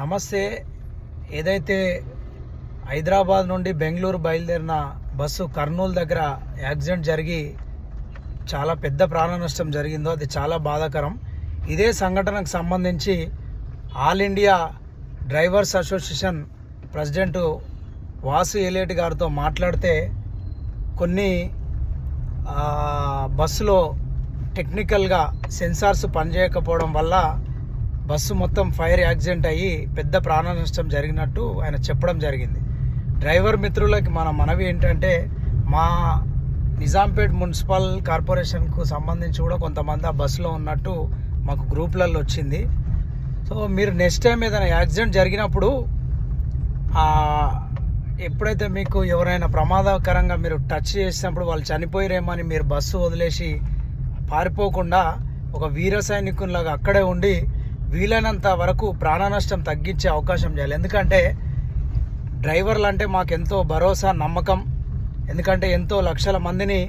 నమస్తే. ఏదైతే హైదరాబాద్ నుండి బెంగళూరు బయలుదేరిన బస్సు కర్నూలు దగ్గర యాక్సిడెంట్ జరిగి చాలా పెద్ద ప్రాణ నష్టం జరిగిందో అది చాలా బాధాకరం. ఇదే సంఘటనకు సంబంధించి all India drivers association president Vasu Eleti గారితో మాట్లాడితే కొన్ని బస్సులో టెక్నికల్గా సెన్సార్స్ పనిచేయకపోవడం వల్ల బస్సు మొత్తం ఫైర్ యాక్సిడెంట్ అయ్యి పెద్ద ప్రాణ నష్టం జరిగినట్టు ఆయన చెప్పడం జరిగింది. డ్రైవర్ మిత్రులకి మన మనవి ఏంటంటే మా నిజాంపేట్ మున్సిపల్ కార్పొరేషన్కు సంబంధించి కూడా కొంతమంది ఆ బస్సులో ఉన్నట్టు మాకు గ్రూప్లలో వచ్చింది. సో మీరు నెక్స్ట్ టైం ఏదైనా యాక్సిడెంట్ జరిగినప్పుడు ఎప్పుడైతే మీకు ఎవరైనా ప్రమాదకరంగా మీరు టచ్ చేసినప్పుడు వాళ్ళు చనిపోయిరేమని అని మీరు బస్సు వదిలేసి పారిపోకుండా ఒక వీర సైనికునిలాగా అక్కడే ఉండి వీలైనంత వరకు ప్రాణ నష్టం తగ్గించే అవకాశం చేయాలి. ఎందుకంటే డ్రైవర్లు అంటే మాకు ఎంతో భరోసా నమ్మకం. ఎందుకంటే ఎంతో లక్షల మందిని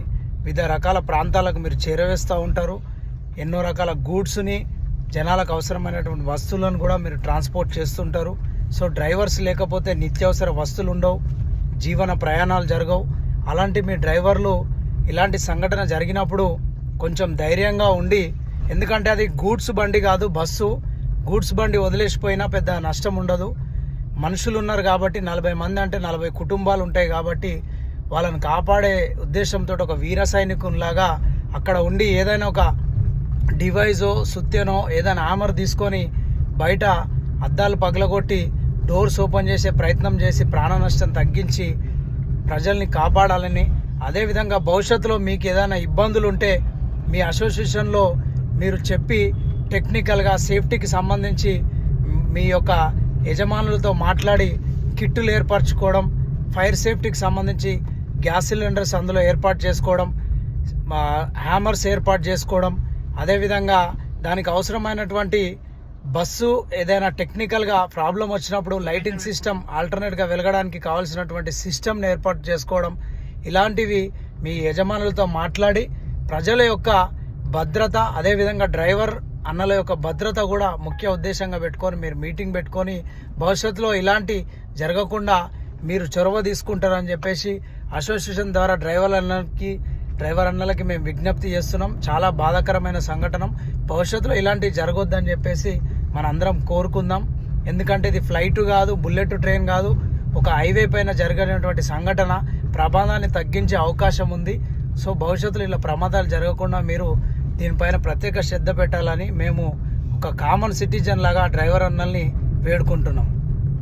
వివిధ రకాల ప్రాంతాలకు మీరు చేరవేస్తూ ఉంటారు. ఎన్నో రకాల గూడ్స్ని జనాలకు అవసరమైనటువంటి వస్తువులను కూడా మీరు ట్రాన్స్పోర్ట్ చేస్తుంటారు. సో డ్రైవర్స్ లేకపోతే నిత్యావసర వస్తువులు ఉండవు జీవన ప్రయాణాలు జరగవు. అలాంటి మీ డ్రైవర్లు ఇలాంటి సంఘటన జరిగినప్పుడు కొంచెం ధైర్యంగా ఉండి ఎందుకంటే అది గూడ్స్ బండి కాదు బస్సు. గూడ్స్ బండి వదిలేసిపోయినా పెద్ద నష్టం ఉండదు. మనుషులు ఉన్నారు కాబట్టి నలభై మంది అంటే నలభై కుటుంబాలు ఉంటాయి కాబట్టి వాళ్ళని కాపాడే ఉద్దేశంతో ఒక వీర సైనికునిలాగా అక్కడ ఉండి ఏదైనా ఒక డివైజో సుత్యనో ఏదైనా ఆమర్ తీసుకొని బయట అద్దాలు పగలగొట్టి డోర్స్ ఓపెన్ చేసే ప్రయత్నం చేసి ప్రాణ నష్టం తగ్గించి ప్రజల్ని కాపాడాలని అదేవిధంగా భవిష్యత్తులో మీకు ఏదైనా ఇబ్బందులు ఉంటే మీ అసోసియేషన్లో మీరు చెప్పి టెక్నికల్గా సేఫ్టీకి సంబంధించి మీ యొక్క యజమానులతో మాట్లాడి కిట్టులు ఏర్పరచుకోవడం ఫైర్ సేఫ్టీకి సంబంధించి గ్యాస్ సిలిండర్స్ అందులో ఏర్పాటు చేసుకోవడం మా హ్యామర్స్ ఏర్పాటు చేసుకోవడం అదేవిధంగా దానికి అవసరమైనటువంటి బస్సు ఏదైనా టెక్నికల్గా ప్రాబ్లం వచ్చినప్పుడు లైటింగ్ సిస్టమ్ ఆల్టర్నేట్గా వెలగడానికి కావాల్సినటువంటి సిస్టమ్ని ఏర్పాటు చేసుకోవడం ఇలాంటివి మీ యజమానులతో మాట్లాడి ప్రజల యొక్క భద్రత అదేవిధంగా డ్రైవర్ అన్నల యొక్క భద్రత కూడా ముఖ్య ఉద్దేశంగా పెట్టుకొని మీరు మీటింగ్ పెట్టుకొని భవిష్యత్తులో ఇలాంటి జరగకుండా మీరు చొరవ తీసుకుంటారని చెప్పేసి అసోసియేషన్ ద్వారా డ్రైవర్ అన్నకి డ్రైవర్ అన్నలకి మేము విజ్ఞప్తి చేస్తున్నాం. చాలా బాధాకరమైన సంఘటన. భవిష్యత్తులో ఇలాంటివి జరగొద్దని చెప్పేసి మనందరం కోరుకుందాం. ఎందుకంటే ఇది ఫ్లైట్ కాదు బుల్లెట్ ట్రైన్ కాదు ఒక హైవే పైన జరిగినటువంటి సంఘటన. ప్రమాదాన్ని తగ్గించే అవకాశం ఉంది. సో భవిష్యత్తులో ఇలా ప్రమాదాలు జరగకుండా మీరు దీనిపైన ప్రత్యేక శ్రద్ధ పెట్టాలని మేము ఒక కామన్ సిటిజన్ లాగా డ్రైవర్ అన్నల్ని వేడుకుంటున్నాం.